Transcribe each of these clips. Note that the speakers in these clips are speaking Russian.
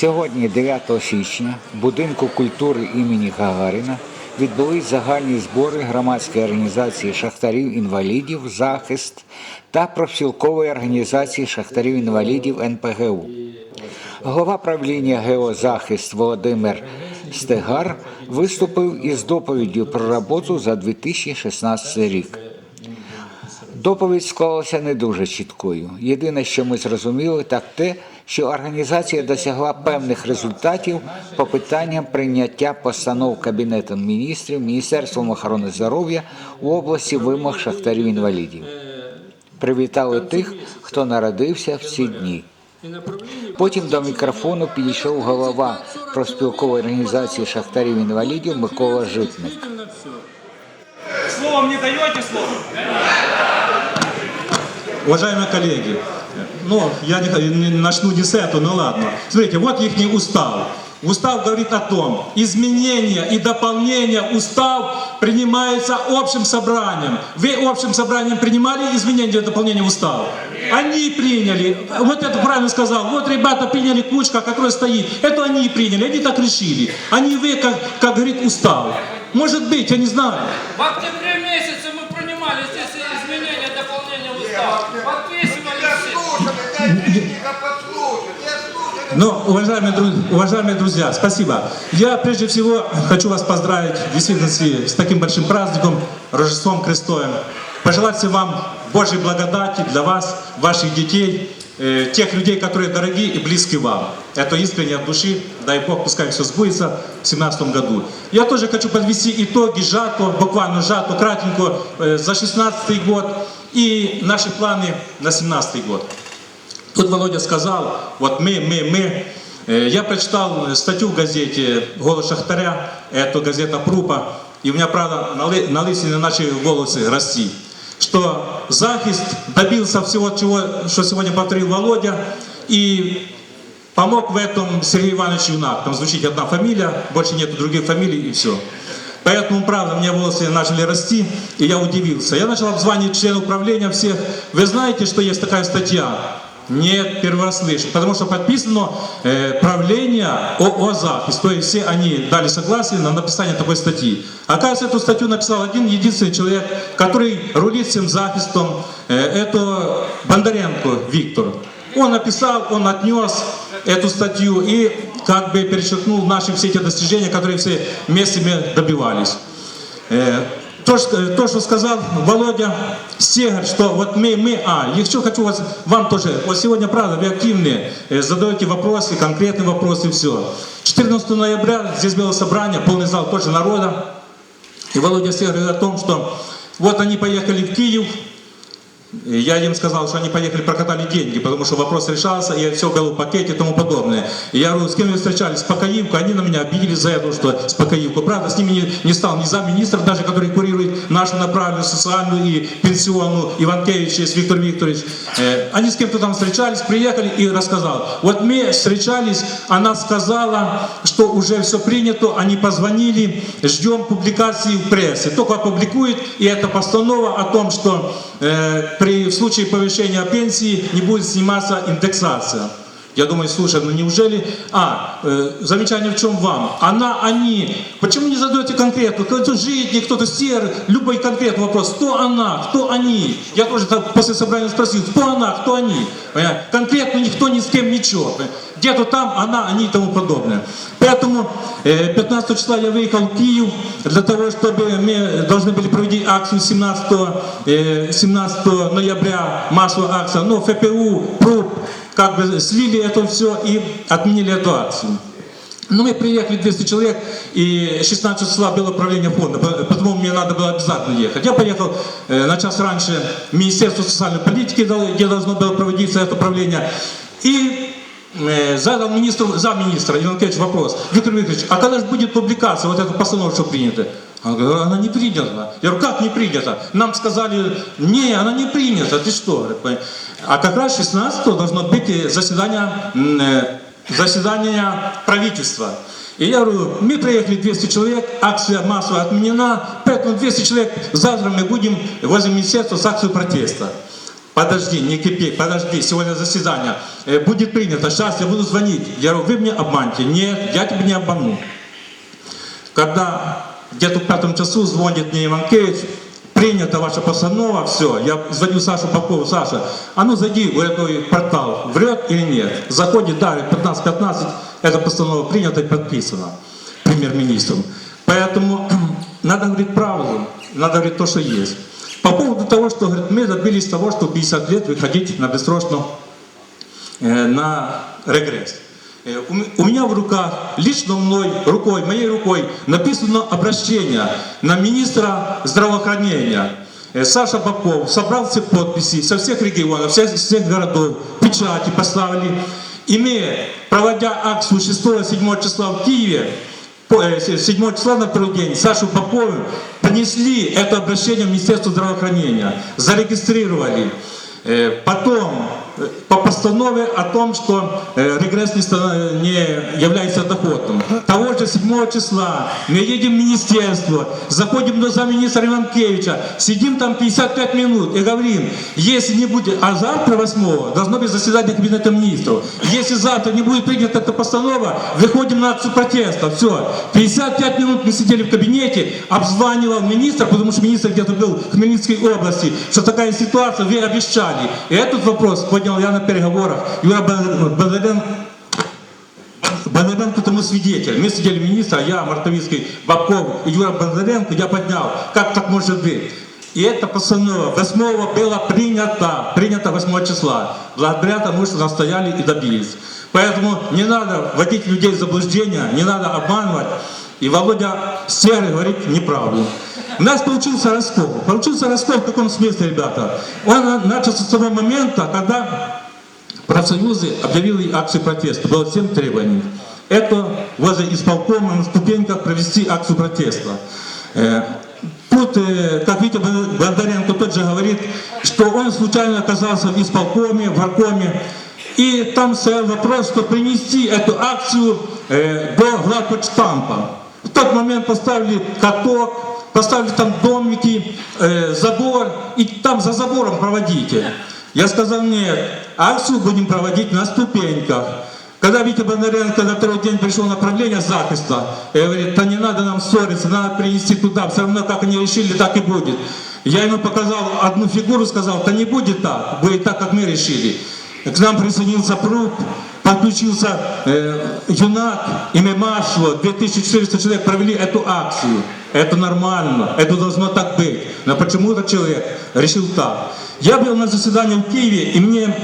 Сьогодні, 9 січня, в будинку культури імені Гагаріна відбулись загальні збори громадської організації шахтарів-інвалідів Захист та профспілкової організації шахтарів-інвалідів НПГУ. Голова правління ГО «Захист» Володимир Стегар виступив із доповіддю про роботу за 2016 рік. Доповідь склалася не дуже чіткою. Єдине, що ми зрозуміли, так те, що організація досягла певних результатів по питанням прийняття постанов Кабінетом міністрів, Міністерством охорони здоров'я у області вимог шахтарів-інвалідів. Привітали тих, хто народився в ці дні. Потім до мікрофону підійшов голова профспілкової організації шахтарів-інвалідів Микола Житник. Слово мне даете слово? Уважаемые коллеги, ну, я не, не- начну не с этого, ну ладно. Смотрите, вот их устав. Устав говорит о том, изменения и дополнения устав принимается общим собранием. Вы общим собранием принимали изменения и дополнения в устав? Они приняли. Вот это правильно сказал. Вот ребята приняли кучка, которая стоит. Это они приняли, они так решили. Они вы, как, как говорит устав. Может быть, я не знаю. В октябре месяце мы принимали здесь изменения, дополнения в устав. Подписывали Но, уважаемые, дру- уважаемые друзья, спасибо. Я прежде всего хочу вас поздравить в действительности с таким большим праздником, Рождеством Христовым. Пожелать всем вам Божьей благодати для вас, ваших детей, э, тех людей, которые дороги и близки вам. Это искренне от души. Дай Бог, пускай все сбудется в 2017 году. Я тоже хочу подвести итоги сжато, буквально сжато, кратенько, э, за 16 год и наши планы на 17 год. Тут Володя сказал, вот мы, мы, мы. Я прочитал статью в газете «Голос Шахтаря», это газета Прупа, и у меня, правда, на, лысине начали волосы расти, что Захист добился всего, чего, что сегодня повторил Володя, и помог в этом Сергей Иванович Юнак. Там звучит одна фамилия, больше нету других фамилий, и все. Поэтому, правда, мне волосы начали расти, и я удивился. Я начал обзванивать членов управления всех. Вы знаете, что есть такая статья? Нет, первый. Потому что подписано э, правление ООО «Захист». То есть все они дали согласие на написание такой статьи. Оказывается, эту статью написал один единственный человек, который рулит всем захистом. Э, это Бондаренко Виктор. Он написал, он отнес эту статью и как бы перечеркнул наши все эти достижения, которые все вместе добивались. Э, То, то, что сказал Володя Стегарь, что вот мы, мы, а, еще хочу вас, вам тоже, вот сегодня, правда, вы активные, э, задаете вопросы, конкретные вопросы, все. 14 ноября здесь было собрание, полный зал тоже народа, и Володя Стегарь говорит о том, что вот они поехали в Киев, я им сказал, что они поехали, прокатали деньги, потому что вопрос решался, и все было в пакете и тому подобное. И я говорю, с кем вы встречались? С Покоивко. Они на меня обиделись за это, что с Покоивко. Правда, с ними не, не стал ни замминистр, даже который курирует нашу направленную социальную и пенсионную, Иванкевич, есть Виктор Викторович. Э, они с кем-то там встречались, приехали и рассказал. Вот мы встречались, она сказала, что уже все принято, они позвонили, ждем публикации в прессе. Только опубликует, и это постанова о том, что э, при в случае повышения пенсии не будет сниматься индексация. Я думаю, слушай, ну неужели... А, э, замечание в чем вам? Она, они. Почему не задаете конкретно? Кто-то житник, кто-то серый. Любой конкретный вопрос. Кто она? Кто они? Я тоже так после собрания спросил, кто она, кто они? Конкретно никто ни с кем ничего. Где-то там она, они и тому подобное. Поэтому э, 15 числа я выехал в Киев для того, чтобы мы должны были провести акцию 17, э, 17 ноября, массовую акцию, но ФПУ, ПРУП, как бы слили это все и отменили эту акцию. Ну, мы приехали 200 человек, и 16 числа было правление фонда, по- потому мне надо было обязательно ехать. Я поехал э, на час раньше в Министерство социальной политики, где должно было проводиться это правление, и э, задал министру, замминистра Иванкевич вопрос, Виктор Викторович, а когда же будет публикация, вот эта постанова, что принята? Он говорит, она не принята. Я говорю, как не принята? Нам сказали, не, она не принята, ты что? А как раз 16 должно быть э, заседание э, заседания правительства. И я говорю, мы приехали 200 человек, акция массово отменена, поэтому 200 человек, завтра мы будем возле министерства с акцией протеста. Подожди, не кипи, подожди, сегодня заседание, Э, будет принято, сейчас я буду звонить. Я говорю, вы мне обманьте. Нет, я тебя не обману. Когда где-то в пятом часу звонит мне Иванкевич, принята ваша постанова, все, я звоню Сашу Попову, Саша, а ну зайди в этот портал, врет или нет? Заходит, да, 15-15, эта постанова принята и подписана премьер-министром. Поэтому надо говорить правду, надо говорить то, что есть. По поводу того, что говорит, мы добились того, что в 50 лет выходить на бессрочную э, на регресс. Э, У у меня в руках, лично мной, рукой, моей рукой, написано обращение на министра здравоохранения. Э, Саша Попов собрал все подписи со всех регионов, всех, всех городов, печати поставили. И мы, проводя акцию 6-7 числа в Киеве, по- э, с- 7 числа на первый день Сашу Попову принесли это обращение в Министерство здравоохранения, зарегистрировали. Э, Потом э, по постанове о том, что э, регресс не, не является доходом. Того же 7 числа мы едем в министерство, заходим до замминистра Иванкевича, сидим там 55 минут и говорим, если не будет, а завтра 8 должно быть заседание кабинета министров. Если завтра не будет принята эта постанова, выходим на акцию протеста. Все. 55 минут мы сидели в кабинете, обзванивал министр, потому что министр где-то был в Хмельницкой области, что такая ситуация, вы обещали. И этот вопрос поднял я на переговорах. Юра Бондаренко Бондаренко тому свидетель. Мы сидели министр, я, Мартовицкий, Бабков и Юра Бондаренко, я поднял. Как так может быть? И это постанова 8 было принято, принято 8 числа, благодаря тому, что настояли и добились. Поэтому не надо вводить людей в заблуждение, не надо обманывать. И Володя Серый говорит неправду. У нас получился раскол. Получился раскол в каком смысле, ребята? Он на- начался с того момента, когда Профсоюзы объявили акцию протеста. Было семь требований. Это возле исполкома на ступеньках провести акцию протеста. Тут, э, как Витя Бондаренко тот же говорит, что он случайно оказался в исполкоме, в аркоме, и там стоял вопрос, что принести эту акцию э, до главпочтампа. В тот момент поставили каток, поставили там домики, э, забор, и там за забором проводите. Я сказал, нет, акцию будем проводить на ступеньках. Когда Витя Бондаренко на второй день пришел на правление захиста, и говорит, да не надо нам ссориться, надо принести туда, все равно как они решили, так и будет. Я ему показал одну фигуру, сказал, да не будет так, будет так, как мы решили. К нам присоединился пруд, подключился э, юнак, имя Машло, 2400 человек провели эту акцию. Это нормально, это должно так быть. Но почему-то человек решил так. Я был на заседании в Киеве, и мне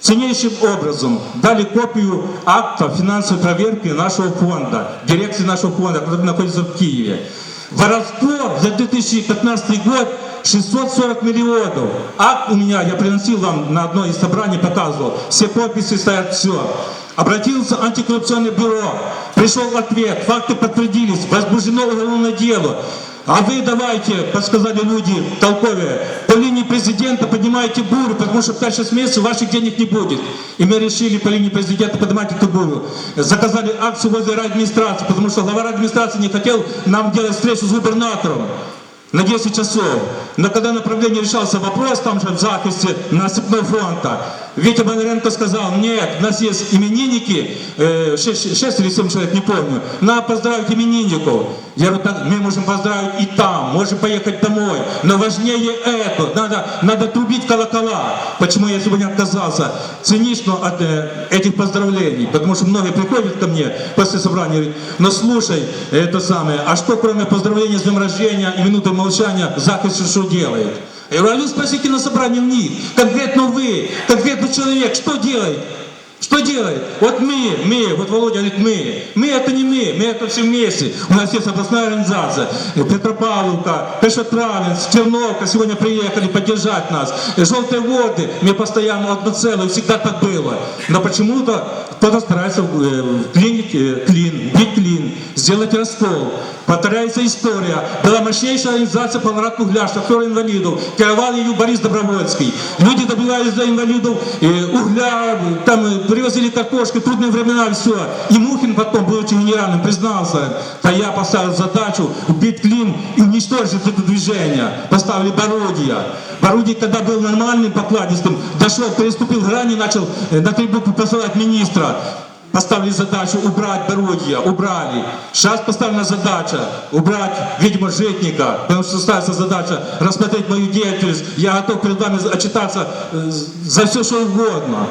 ценнейшим образом дали копию акта финансовой проверки нашего фонда, дирекции нашего фонда, который находится в Киеве. Воровство за 2015 год 640 миллионов. Акт у меня, я приносил вам на одно из собраний, показывал. Все подписи стоят, все. Обратился антикоррупционное бюро. Пришел ответ, факты подтвердились, возбуждено уголовное дело. А вы давайте, подсказали люди толковые, по линии президента поднимайте бурю, потому что в 5-6 месяцев ваших денег не будет. И мы решили по линии президента поднимать эту бурю. Заказали акцию возле администрации, потому что глава администрации не хотел нам делать встречу с губернатором на 10 часов. Но когда направление решался вопрос, там же в захисте на Степной фронта, Витя Бондаренко сказал, нет, у нас есть именинники, 6, или 7 человек, не помню, надо поздравить именинников. Я говорю, «Так мы можем поздравить и там, можем поехать домой, но важнее это, надо, надо трубить колокола. Почему я сегодня отказался цинично от э, этих поздравлений, потому что многие приходят ко мне после собрания говорят, ну слушай, это самое, а что кроме поздравления с днем рождения и минуты молчания захист что делает? Я говорю, а вы спросите на собрании у них, конкретно вы, конкретный человек, что делает? Что делает? Вот мы, мы, вот Володя говорит мы. Мы это не мы, мы это все вместе. У нас есть областная организация, Петропавловка, Пешотравенск, Черновка сегодня приехали поддержать нас. Желтые воды, мы постоянно одно целое, всегда так было. Но почему-то кто-то старается э, вклинить э, клин, бить клин, сделать раскол. Повторяется история. Была мощнейшая организация «Полнорад Угля», шахтер инвалидов. Кировал ее Борис Добровольский. Люди добивались за инвалидов угля, там привозили картошку, трудные времена, все. И Мухин потом, будучи генеральным, признался, да я поставил задачу убить Клим и уничтожить это движение. Поставили Бородия. Бородий, когда был нормальным покладистым, дошел, переступил грани, начал э, на три буквы посылать министра. Поставили задачу убрать Бородья, убрали. Сейчас поставлена задача убрать, видимо, Житника, потому что ставится задача рассмотреть мою деятельность. Я готов перед вами отчитаться э, за все, что угодно.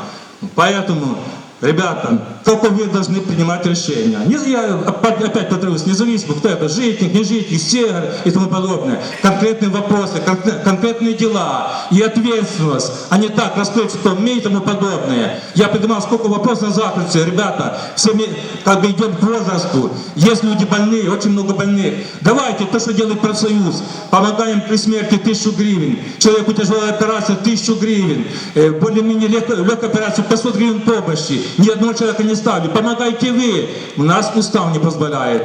Поэтому, ребята, только вы должны принимать решения. Не, я опять повторюсь, независимо, кто это, Житник, не Житник, Север и тому подобное. Конкретные вопросы, конкре- конкретные дела и ответственность, а не так раскрыть, что мне и тому подобное. Я поднимал сколько вопросов на закрытие, ребята, все мы как бы идем к возрасту. Есть люди больные, очень много больных. Давайте то, что делает профсоюз. Помогаем при смерти тысячу гривен. Человеку тяжелая операция тысячу гривен. Э, Более-менее легкая, легкая операция 500 гривен помощи. Ни одного человека не ставили. Помогайте вы. У нас устав не позволяет.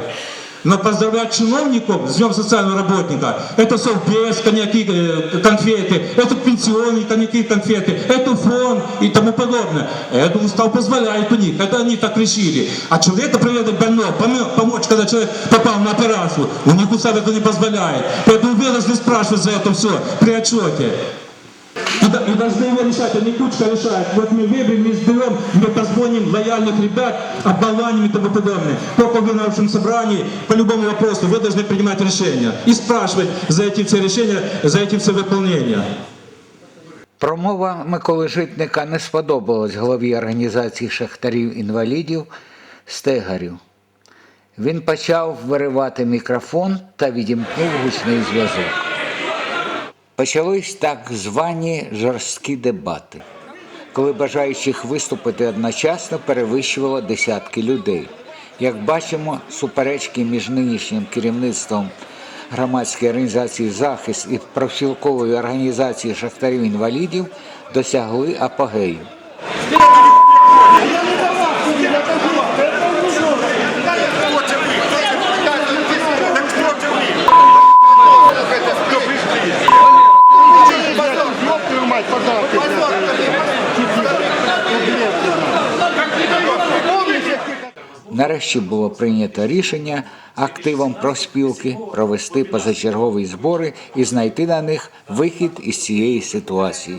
Но поздравлять чиновников с Днем социального работника, это совбез, коньяки, э, конфеты, это пенсионные коньяки, конфеты, это фонд и тому подобное. Это устав позволяет у них, это они так решили. А человека проведать больного, помо- помочь, когда человек попал на операцию, у них устав это не позволяет. Поэтому вы должны спрашивать за это все при отчете. И, да- и должны его решать, а не кучка решает. Вот мы выберем, мы изберем, мы позвоним лояльных ребят, оболваним и тому подобное. Только вы на общем собрании по любому вопросу вы должны принимать решения и спрашивать за эти все решения, за эти все выполнения. Промова Миколи Житника не сподобалась голові організації шахтарів-інвалідів Стегарю. Він почав виривати мікрофон та відімкнув гучний зв'язок. Почались так звані жорсткі дебати, коли бажаючих виступити одночасно перевищувало десятки людей. Як бачимо, суперечки між нинішнім керівництвом громадської організації захист і профспілкової організації шахтарів-інвалідів досягли апогею. Нарешті було прийнято рішення активом профспілки провести позачергові збори і знайти на них вихід із цієї ситуації.